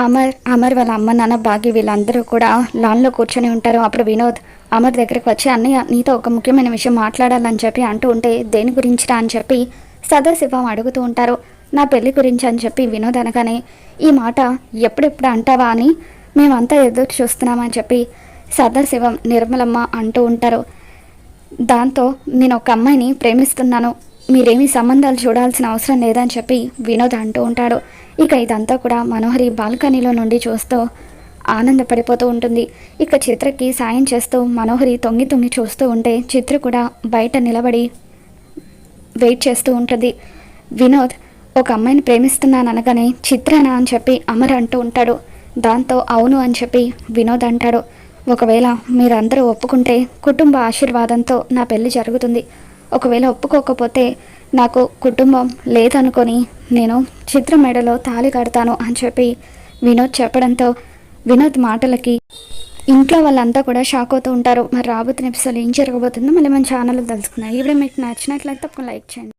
అమర్ అమర్ వాళ్ళ అమ్మ నాన్న భాగ్య వీళ్ళందరూ కూడా లాన్లో కూర్చొని ఉంటారు. అప్పుడు వినోద్ అమర్ దగ్గరికి వచ్చి అన్నయ్య నీతో ఒక ముఖ్యమైన విషయం మాట్లాడాలని చెప్పి అంటూ ఉంటే దేని గురించిరా? అని చెప్పి సదాశివం అడుగుతూ ఉంటారు. నా పెళ్ళి గురించి అని చెప్పి వినోద్ అనగానే ఈ మాట ఎప్పుడెప్పుడు అంటావా అని మేమంతా ఎదురు చూస్తున్నామని చెప్పి సదాశివం నిర్మలమ్మ అంటూ ఉంటారు. దాంతో నేను ఒక అమ్మాయిని ప్రేమిస్తున్నాను. మీరేమీ సంబంధాలు చూడాల్సిన అవసరం లేదని చెప్పి వినోద్ అంటూ ఉంటాడు. ఇక ఇదంతా కూడా మనోహరి బాల్కనీలో నుండి చూస్తూ ఆనందపడిపోతూ ఉంటుంది. ఇక చిత్రకి సాయం చేస్తూ మనోహరి తొంగి తొంగి చూస్తూ ఉంటే చిత్ర కూడా బయట నిలబడి వెయిట్ చేస్తూ ఉంటుంది. వినోద్ ఒక అమ్మాయిని ప్రేమిస్తున్నాను అనగానే చిత్రనా అని చెప్పి అమర్ అంటూ ఉంటాడు. దాంతో అవును అని చెప్పి వినోద్ అంటాడు. ఒకవేళ మీరందరూ ఒప్పుకుంటే కుటుంబ ఆశీర్వాదంతో నా పెళ్ళి జరుగుతుంది. ఒకవేళ ఒప్పుకోకపోతే నాకు కుటుంబం లేదనుకొని నేను చిత్ర మెడలో తాళి కడతాను అని చెప్పి వినోద్ చెప్పడంతో వినోద్ మాటలకి ఇంట్లో వాళ్ళంతా కూడా షాక్ అవుతూ ఉంటారు. మరి రాబోతున్న ఎపిసోడ్ ఏం జరగబోతుందో మళ్ళీ మన ఛానల్లో తెలుసుకుందాం. ఈ మీకు నచ్చినట్లయితే తప్పకుండా లైక్ చేయండి.